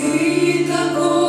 Ти також.